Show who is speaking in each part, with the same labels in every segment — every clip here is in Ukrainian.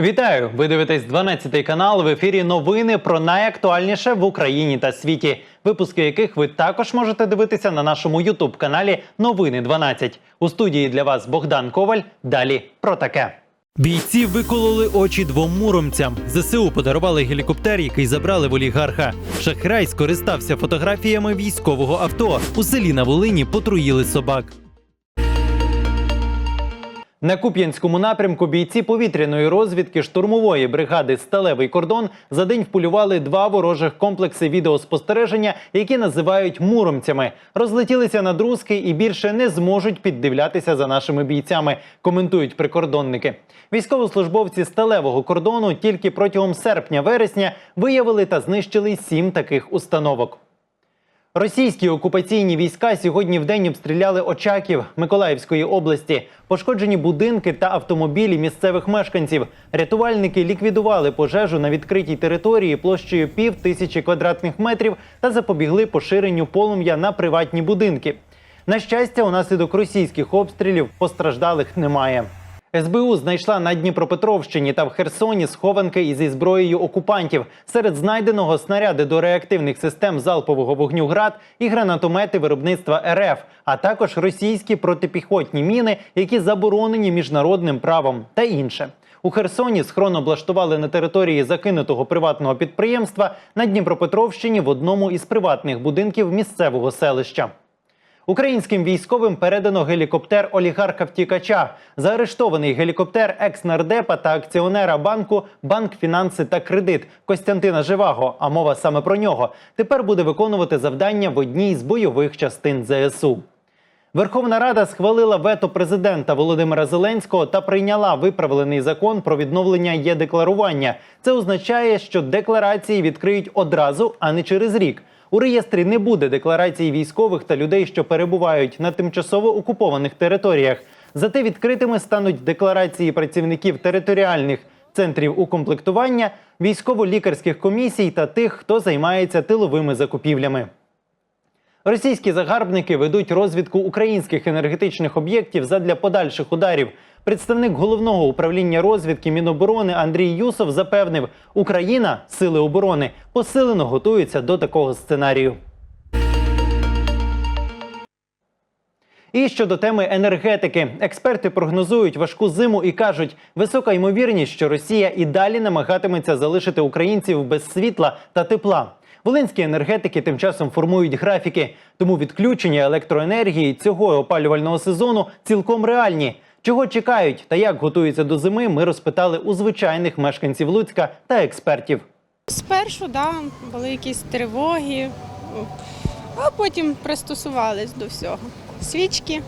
Speaker 1: Вітаю! Ви дивитесь 12 канал. В ефірі новини про найактуальніше в Україні та світі. Випуски яких ви також можете дивитися на нашому Ютуб каналі Новини 12. У студії для вас Богдан Коваль. Далі про таке. Бійці викололи очі двом муромцям. ЗСУ подарували гелікоптер, який забрали в олігарха. Шахрай скористався фотографіями військового авто. У селі на Волині потруїли собак. На Куп'янському напрямку бійці повітряної розвідки штурмової бригади Сталевий кордон за день вполювали два ворожих комплекси відеоспостереження, які називають муромцями. Розлетілися на друзки і більше не зможуть піддивлятися за нашими бійцями. Коментують прикордонники. Військовослужбовці сталевого кордону тільки протягом серпня-вересня виявили та знищили сім таких установок. Російські окупаційні війська сьогодні вдень обстріляли Очаків Миколаївської області. Пошкоджені будинки та автомобілі місцевих мешканців. Рятувальники ліквідували пожежу на відкритій території площею пів тисячі квадратних метрів та запобігли поширенню полум'я на приватні будинки. На щастя, унаслідок російських обстрілів постраждалих немає. СБУ знайшла на Дніпропетровщині та в Херсоні схованки із зброєю окупантів. Серед знайденого снаряди до реактивних систем залпового вогню град і гранатомети виробництва РФ, а також російські протипіхотні міни, які заборонені міжнародним правом, та інше. У Херсоні схрон облаштували на території закинутого приватного підприємства на Дніпропетровщині в одному із приватних будинків місцевого селища. Українським військовим передано гелікоптер олігарха втікача. Заарештований гелікоптер екс-нардепа та акціонера банку Банк Фінанси та Кредит Костянтина Живаго. А мова саме про нього тепер буде виконувати завдання в одній з бойових частин ЗСУ. Верховна Рада схвалила вето президента Володимира Зеленського та прийняла виправлений закон про відновлення є-декларування. Це означає, що декларації відкриють одразу, а не через рік. У реєстрі не буде декларацій військових та людей, що перебувають на тимчасово окупованих територіях. Зате відкритими стануть декларації працівників територіальних центрів укомплектування, військово-лікарських комісій та тих, хто займається тиловими закупівлями. Російські загарбники ведуть розвідку українських енергетичних об'єктів задля подальших ударів. Представник головного управління розвідки Міноборони Андрій Юсов запевнив, Україна, сили оборони, посилено готуються до такого сценарію. І щодо теми енергетики, експерти прогнозують важку зиму і кажуть, висока ймовірність, що Росія і далі намагатиметься залишити українців без світла та тепла. Волинські енергетики тим часом формують графіки, тому відключення електроенергії цього опалювального сезону цілком реальні. Чого чекають та як готуються до зими, ми розпитали у звичайних мешканців Луцька та експертів.
Speaker 2: Спершу да, були якісь тривоги, а потім пристосувались до всього. Свічки,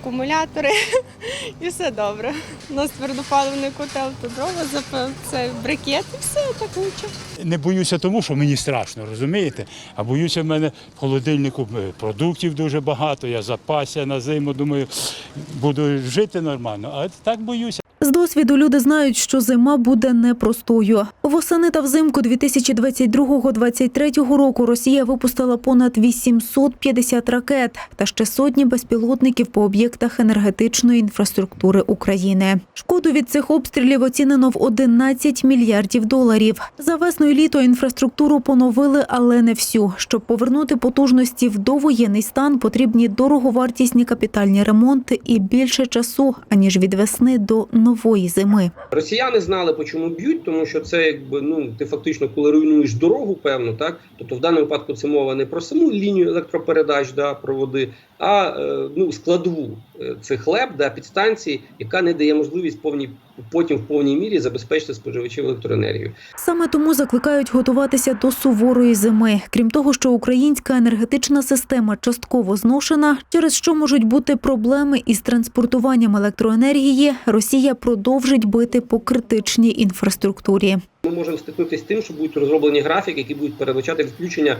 Speaker 2: акумулятори і все добре. У нас твердопаливний котел, то дрова запив, це брикет і все так лучше.
Speaker 3: Не боюся тому, що мені страшно, розумієте? А боюся в мене в холодильнику е, продуктів дуже багато, я запася на зиму, думаю, буду жити нормально. А так боюся.
Speaker 4: З досвіду люди знають, що зима буде непростою. Восени та взимку 2022-2023 року Росія випустила понад 850 ракет та ще сотні безпілотників по об'єктах енергетичної інфраструктури України. Шкоду від цих обстрілів оцінено в 11 мільярдів доларів. За весну і літо інфраструктуру поновили, але не всю. Щоб повернути потужності в довоєнний стан, потрібні дороговартісні капітальні ремонти і більше часу, аніж від весни до нової зими.
Speaker 5: Росіяни знали, по чому б'ють, тому що це якби ну ти фактично, коли руйнуєш дорогу, певно, так тобто в даному випадку це мова не про саму лінію електропередач, да, проводи, а е, ну складову е, цих леп, да, підстанції, яка не дає можливість повній потім в повній мірі забезпечити споживачів електроенергію.
Speaker 4: Саме тому закликають готуватися до суворої зими. Крім того, що українська енергетична система частково зношена, через що можуть бути проблеми із транспортуванням електроенергії, Росія продовжить бити по критичній інфраструктурі.
Speaker 5: Ми можемо стикнутися з тим, що будуть розроблені графіки, які будуть передбачати відключення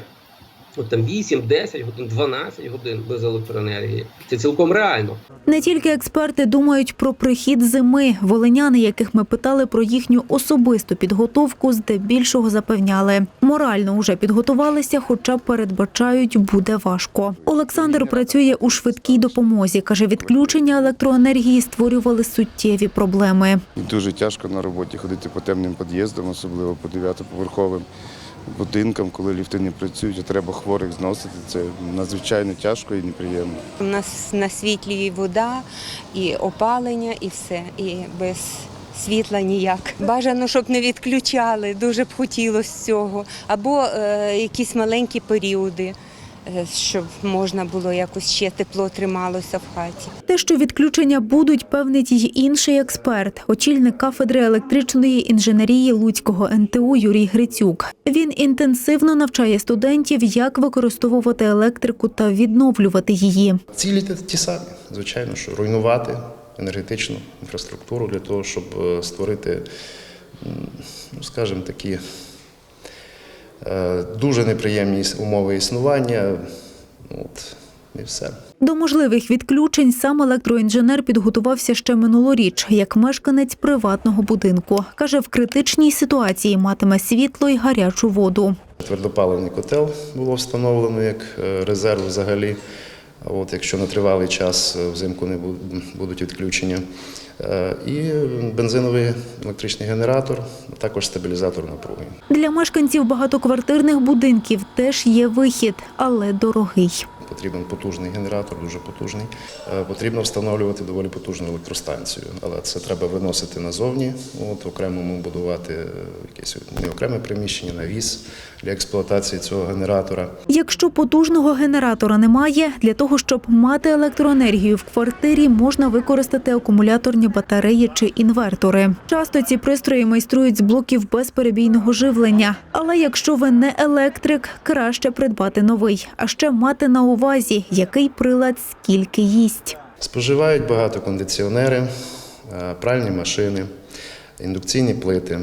Speaker 5: от там 8, 10 годин, 12 годин без електроенергії. Це цілком реально.
Speaker 4: Не тільки експерти думають про прихід зими. Волиняни, яких ми питали про їхню особисту підготовку, здебільшого запевняли. Морально уже підготувалися, хоча передбачають, буде важко. Олександр працює у швидкій допомозі. каже, відключення електроенергії створювали суттєві проблеми.
Speaker 6: Дуже тяжко на роботі ходити по темним під'їздам, особливо по дев'ятоповерховим будинкам, коли ліфти не працюють, а треба хворих зносити. Це надзвичайно тяжко і неприємно.
Speaker 7: У нас на світлі і вода, і опалення, і все. І без світла ніяк. Бажано, щоб не відключали, дуже б хотілося цього. Або е, якісь маленькі періоди, щоб можна було якось ще тепло трималося в хаті.
Speaker 4: Те, що відключення будуть, певнить й інший експерт, очільник кафедри електричної інженерії Луцького НТУ Юрій Грицюк. Він інтенсивно навчає студентів, як використовувати електрику та відновлювати її.
Speaker 8: Цілі ті- самі, звичайно, що руйнувати енергетичну інфраструктуру для того, щоб е, створити, ну, скажімо, такі е, дуже неприємні умови існування. От, і все.
Speaker 4: До можливих відключень сам електроінженер підготувався ще минулоріч, як мешканець приватного будинку. Каже, в критичній ситуації матиме світло й гарячу воду.
Speaker 8: Твердопаливний котел було встановлено як е, резерв взагалі. А От, якщо на тривалий час е, взимку не будуть відключення. Е, І бензиновий електричний генератор, а також стабілізатор напруги.
Speaker 4: Для мешканців багатоквартирних будинків теж є вихід, але дорогий.
Speaker 8: Потрібен потужний генератор, дуже потужний. Е, Потрібно встановлювати доволі потужну електростанцію, але це треба виносити назовні, от окремому будувати якесь не окреме приміщення, навіс для експлуатації цього генератора.
Speaker 4: Якщо потужного генератора немає, для того, щоб мати електроенергію в квартирі, можна використати акумуляторні батареї чи інвертори. Часто ці пристрої майструють з блоків безперебійного живлення. Але якщо ви не електрик, краще придбати новий, а ще мати на увазі, який прилад скільки їсть.
Speaker 8: Споживають багато кондиціонери, пральні машини, індукційні плити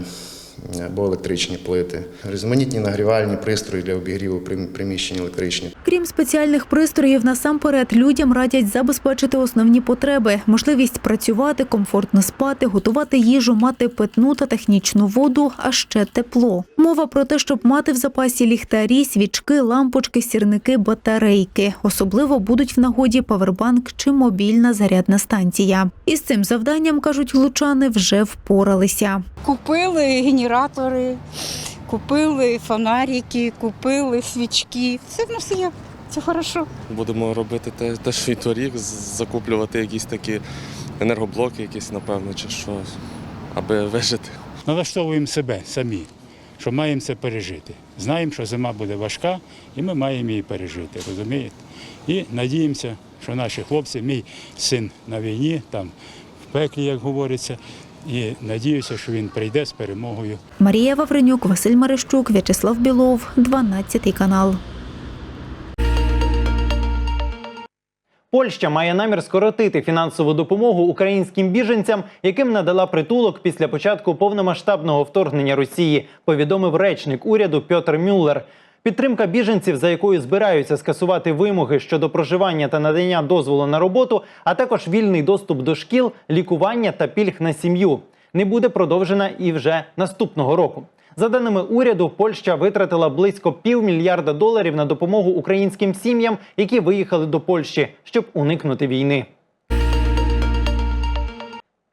Speaker 8: або електричні плити, різноманітні нагрівальні пристрої для обігріву прим- приміщень електричні.
Speaker 4: Крім спеціальних пристроїв, насамперед людям радять забезпечити основні потреби: можливість працювати, комфортно спати, готувати їжу, мати питну та технічну воду, а ще тепло. Мова про те, щоб мати в запасі ліхтарі, свічки, лампочки, сірники, батарейки. Особливо будуть в нагоді павербанк чи мобільна зарядна станція. Із цим завданням кажуть лучани, вже впоралися.
Speaker 9: Купили генератори, купили фонарики, купили свічки. Все в нас є. Це хорошо.
Speaker 10: Будемо робити те, те що і торік, закуплювати якісь такі енергоблоки, якісь, напевно, чи що, аби вижити.
Speaker 3: Налаштовуємо себе самі, що маємо це пережити. Знаємо, що зима буде важка, і ми маємо її пережити, розумієте? І надіємося, що наші хлопці, мій син на війні, там в пеклі, як говориться, і надіюся, що він прийде з перемогою.
Speaker 4: Марія Вавренюк, Василь Марищук, В'ячеслав Білов, 12 канал.
Speaker 1: Польща має намір скоротити фінансову допомогу українським біженцям, яким надала притулок після початку повномасштабного вторгнення Росії. Повідомив речник уряду Пьотр Мюллер. Підтримка біженців, за якою збираються скасувати вимоги щодо проживання та надання дозволу на роботу, а також вільний доступ до шкіл, лікування та пільг на сім'ю, не буде продовжена і вже наступного року. За даними уряду, Польща витратила близько півмільярда доларів на допомогу українським сім'ям, які виїхали до Польщі, щоб уникнути війни.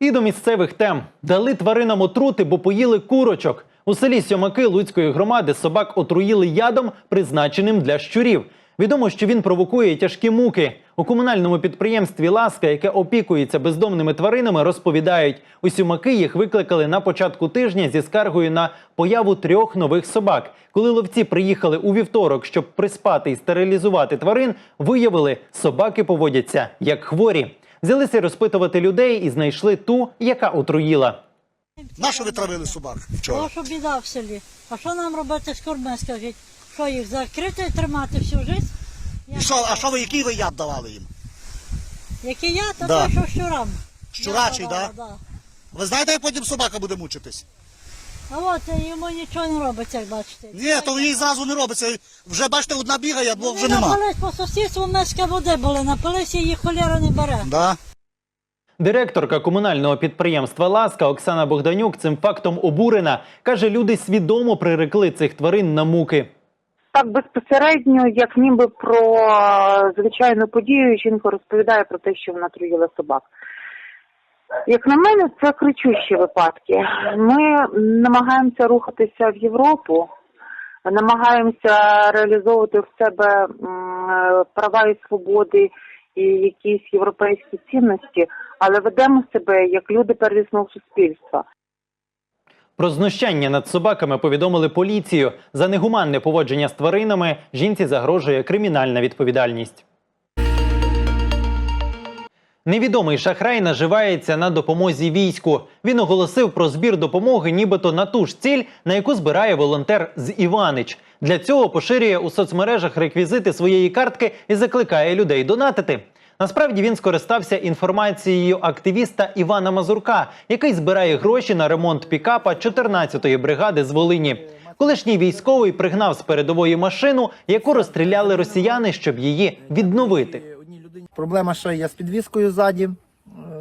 Speaker 1: І до місцевих тем дали тваринам отрути, бо поїли курочок. У селі Сьомаки Луцької громади собак отруїли ядом, призначеним для щурів. Відомо, що він провокує тяжкі муки. У комунальному підприємстві Ласка, яке опікується бездомними тваринами, розповідають, у сюмаки їх викликали на початку тижня зі скаргою на появу трьох нових собак. Коли ловці приїхали у вівторок, щоб приспати і стерилізувати тварин, виявили, собаки поводяться як хворі. Взялися розпитувати людей і знайшли ту, яка отруїла.
Speaker 11: Нащо ви травили собак вчора?
Speaker 12: Що біда в селі. А що нам робити з кормами, скажіть? Що їх закрити і тримати всю життя?
Speaker 11: І що, а що ви, який ви яд давали їм?
Speaker 12: Який я, то
Speaker 11: Да.
Speaker 12: той, що щурам.
Speaker 11: Щурачий,
Speaker 12: Я
Speaker 11: да?
Speaker 12: давала,
Speaker 11: Ви знаєте, як потім собака буде мучитись?
Speaker 12: А от е, йому нічого не робиться, як бачите.
Speaker 11: Ні, то їй зразу не робиться. Вже бачите, одна бігає, а двох вже
Speaker 12: Вони
Speaker 11: нема.
Speaker 12: напились по сусідству, миска води були, напилися, її холєра не бере.
Speaker 11: Да.
Speaker 1: Директорка комунального підприємства Ласка Оксана Богданюк цим фактом обурена. каже, люди свідомо прирекли цих тварин на муки.
Speaker 13: Так безпосередньо, як ніби про е, звичайну подію, жінка розповідає про те, що вона труїла собак. Як на мене, це кричущі випадки. Ми намагаємося рухатися в Європу, намагаємося реалізовувати в себе е, права і свободи і якісь європейські цінності, але ведемо себе як люди первісного суспільства.
Speaker 1: Про знущання над собаками повідомили поліцію. За негуманне поводження з тваринами жінці загрожує кримінальна відповідальність. Невідомий шахрай наживається на допомозі війську. Він оголосив про збір допомоги, нібито на ту ж ціль, на яку збирає волонтер з Іванич. Для цього поширює у соцмережах реквізити своєї картки і закликає людей донатити. Насправді він скористався інформацією активіста Івана Мазурка, який збирає гроші на ремонт пікапа 14-ї бригади з Волині. Колишній військовий пригнав з передової машину, яку розстріляли росіяни, щоб її відновити.
Speaker 14: Проблема ще є з підвіскою ззаді. Е,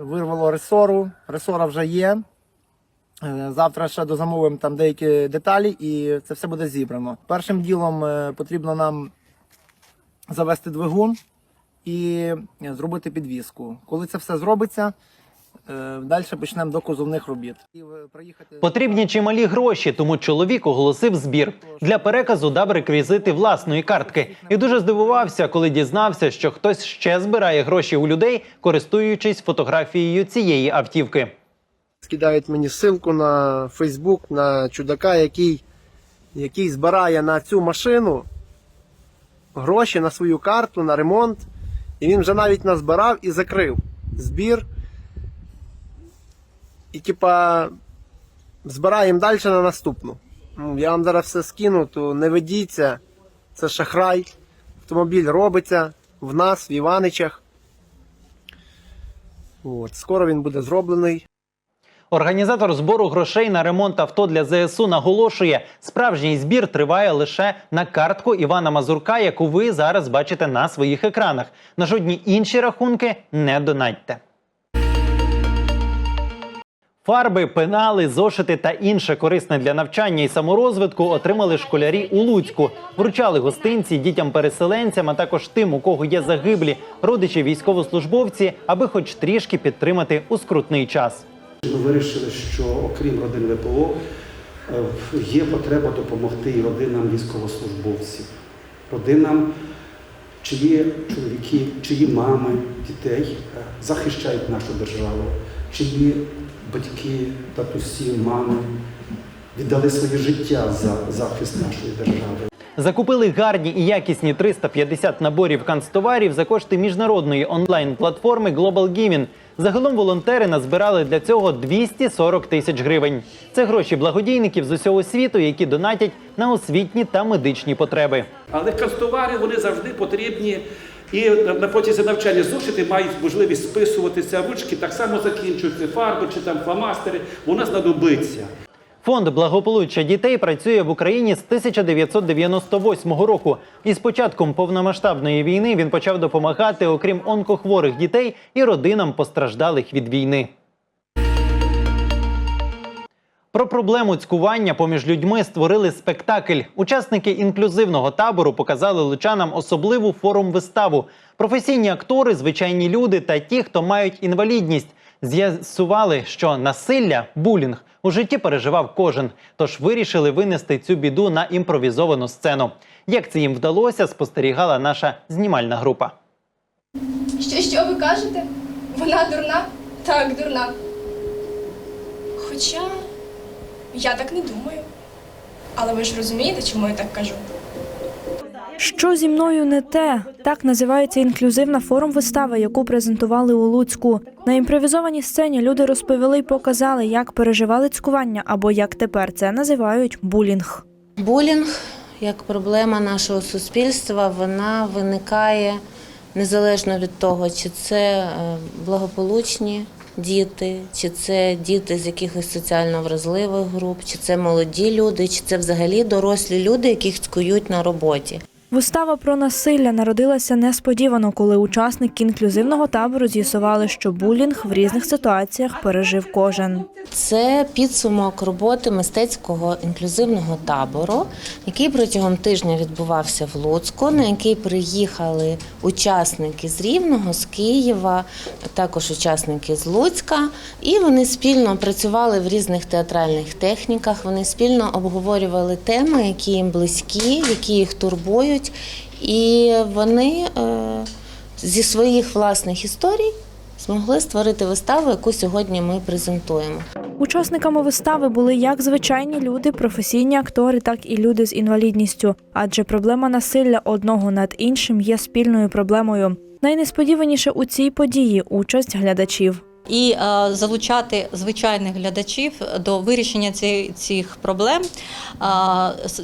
Speaker 14: Вирвало ресору. Ресора вже є. Е, Завтра ще дозамовимо там деякі деталі і це все буде зібрано. Першим ділом е, потрібно нам завести двигун і зробити підвіску. Коли це все зробиться, далі почнемо до кузовних робіт. Е, приїхати-
Speaker 1: Потрібні чималі гроші, тому чоловік оголосив збір. Для переказу дав реквізити власної картки і дуже здивувався, коли дізнався, що хтось ще збирає гроші у людей, користуючись фотографією цієї автівки.
Speaker 14: скидають мені ссылку на Фейсбук на чудака, який, який збирає на цю машину гроші на свою карту, на ремонт. І він вже навіть назбирав і закрив збір. І типа збираємо далі на наступну. Ну, Я вам зараз все скину, то не ведіться. Це шахрай. Автомобіль робиться в нас, в Іваничах. От, скоро він буде зроблений.
Speaker 1: Організатор збору грошей на ремонт авто для ЗСУ наголошує, справжній збір триває лише на картку Івана Мазурка, яку ви зараз бачите на своїх екранах. На жодні інші рахунки не донатьте. Фарби, пенали, зошити та інше корисне для навчання і саморозвитку отримали школярі у Луцьку. Вручали гостинці дітям-переселенцям, а також тим, у кого є загиблі родичі військовослужбовці, аби хоч трішки підтримати у скрутний час.
Speaker 15: Ми вирішили, що окрім родин ВПО е, є потреба допомогти і родинам військовослужбовців, родинам, чиї чоловіки, чиї мами, дітей е, захищають нашу державу, чиї батьки, татусі, мами віддали своє життя за захист нашої держави.
Speaker 1: Закупили гарні і якісні 350 наборів канцтоварів за кошти міжнародної онлайн-платформи Global Giving. Загалом волонтери назбирали для цього 240 тисяч гривень. Це гроші благодійників з усього світу, які донатять на освітні та медичні потреби.
Speaker 15: Але канцтовари вони завжди потрібні. І на потязі навчання зошити мають можливість списуватися, ручки так само закінчуються, фарби чи там фломастери, Вона знадобиться.
Speaker 1: Фонд благополуччя дітей працює в Україні з 1998 року. І з початком повномасштабної війни він почав допомагати, окрім онкохворих дітей і родинам постраждалих від війни. Про проблему цькування поміж людьми створили спектакль. Учасники інклюзивного табору показали лучанам особливу форум-виставу. Професійні актори, звичайні люди та ті, хто мають інвалідність, з'ясували, що насилля, булінг у житті переживав кожен. Тож вирішили винести цю біду на імпровізовану сцену. Як це їм вдалося, спостерігала наша знімальна група.
Speaker 16: Що, що ви кажете? Вона дурна? Так, дурна. Хоча я так не думаю. Але ви ж розумієте, чому я так кажу?
Speaker 17: Що зі мною не те? Так називається інклюзивна форум-вистава, яку презентували у Луцьку. На імпровізованій сцені люди розповіли й показали, як переживали цькування, або як тепер це називають булінг.
Speaker 18: Булінг як проблема нашого суспільства, вона виникає незалежно від того, чи це е, благополучні діти, чи це діти з якихось соціально вразливих груп, чи це молоді люди, чи це взагалі дорослі люди, яких цькують на роботі.
Speaker 17: Вистава про насилля народилася несподівано, коли учасники інклюзивного табору з'ясували, що булінг в різних ситуаціях пережив кожен.
Speaker 18: Це підсумок роботи мистецького інклюзивного табору, який протягом тижня відбувався в Луцьку, на який приїхали учасники з Рівного, з Києва, також учасники з Луцька, і вони спільно працювали в різних театральних техніках. Вони спільно обговорювали теми, які їм близькі, які їх турбують, і вони е, зі своїх власних історій змогли створити виставу, яку сьогодні ми презентуємо.
Speaker 17: Учасниками вистави були як звичайні люди, професійні актори, так і люди з інвалідністю, адже проблема насилля одного над іншим є спільною проблемою. Найнесподіваніше у цій події участь глядачів.
Speaker 19: І е, залучати звичайних глядачів до вирішення цих проблем е,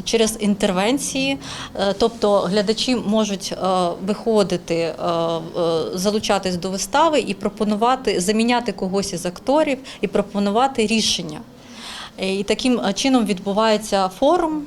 Speaker 19: через інтервенції. Е, Тобто глядачі можуть виходити, залучатись до вистави і пропонувати заміняти когось із акторів і пропонувати рішення. І таким чином відбувається форум.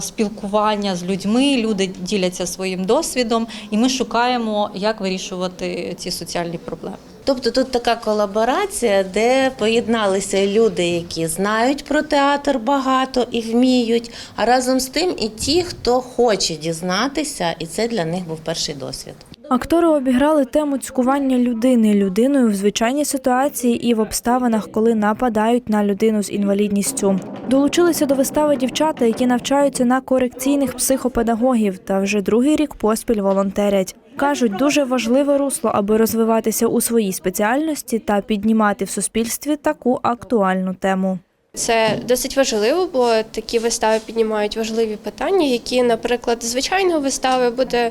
Speaker 19: Спілкування з людьми, люди діляться своїм досвідом, і ми шукаємо, як вирішувати ці соціальні проблеми.
Speaker 18: Тобто тут така колаборація, де поєдналися люди, які знають про театр багато і вміють, а разом з тим і ті, хто хоче дізнатися, і це для них був перший досвід.
Speaker 17: Актори обіграли тему цькування людини людиною в звичайній ситуації і в обставинах, коли нападають на людину з інвалідністю. Долучилися до вистави дівчата, які навчаються на корекційних психопедагогів та вже другий рік поспіль волонтерять. Кажуть, дуже важливе русло, аби розвиватися у своїй спеціальності та піднімати в суспільстві таку актуальну тему.
Speaker 16: Це досить важливо, бо такі вистави піднімають важливі питання, які, наприклад, з звичайної вистави буде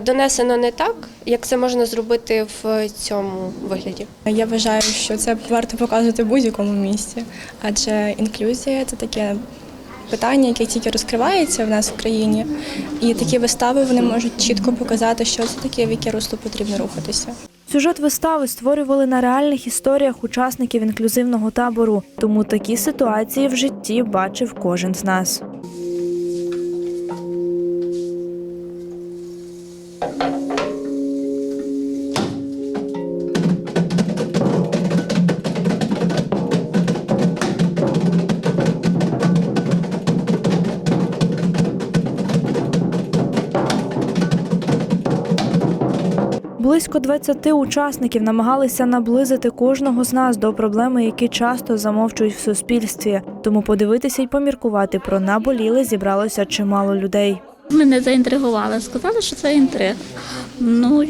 Speaker 16: донесено не так, як це можна зробити в цьому вигляді.
Speaker 20: Я вважаю, що це варто показувати в будь-якому місці, адже інклюзія це таке питання, яке тільки розкривається в нас в країні, і такі вистави вони можуть чітко показати, що це таке, в яке русло потрібно рухатися.
Speaker 17: Сюжет вистави створювали на реальних історіях учасників інклюзивного табору, тому такі ситуації в житті бачив кожен з нас. Близько 20 учасників намагалися наблизити кожного з нас до проблеми, які часто замовчують в суспільстві. Тому подивитися й поміркувати про наболіле зібралося чимало людей.
Speaker 21: Мене заінтригували, сказали, що це інтрига. Ну,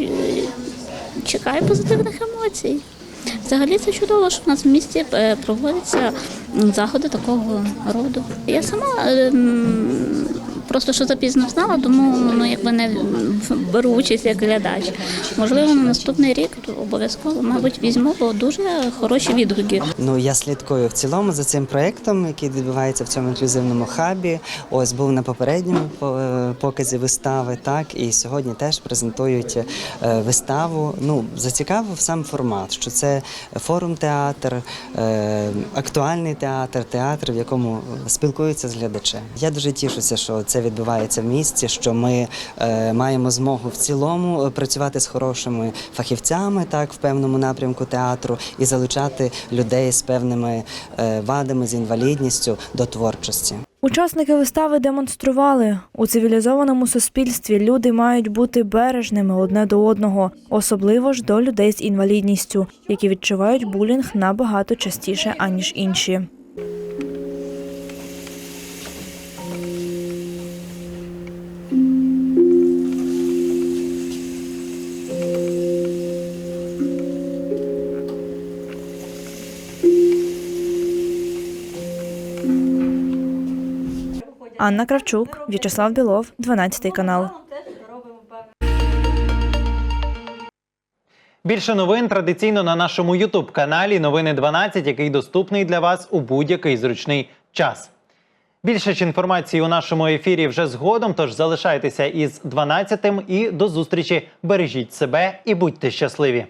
Speaker 21: чекаю позитивних емоцій. Взагалі це чудово, що в нас в місті е, проводяться заходи такого роду. Я сама ем, просто що запізно знала, тому ну, якби не беру участь як глядач. Можливо, на наступний рік обов'язково, мабуть, візьму, бо дуже хороші відгуки.
Speaker 22: Ну я слідкую в цілому за цим проєктом, який відбувається в цьому інклюзивному хабі. Ось був на попередньому по- е, показі вистави, так і сьогодні теж презентують е, виставу. Ну зацікавив сам формат, що це форум театр, е, актуальний театр, театр, в якому спілкуються з глядачем. Я дуже тішуся, що це відбувається в місті, що ми е, маємо змогу в цілому е, працювати з хорошими фахівцями, так в певному напрямку театру, і залучати людей з певними е, вадами, з інвалідністю до творчості.
Speaker 17: Учасники вистави демонстрували у цивілізованому суспільстві. Люди мають бути бережними одне до одного, особливо ж до людей з інвалідністю, які відчувають булінг набагато частіше аніж інші. Анна Кравчук, В'ячеслав Білов, 12 канал.
Speaker 1: Більше новин традиційно на нашому Ютуб каналі Новини 12, який доступний для вас у будь-який зручний час. Більше ж інформації у нашому ефірі вже згодом. Тож залишайтеся із 12 і до зустрічі. Бережіть себе і будьте щасливі.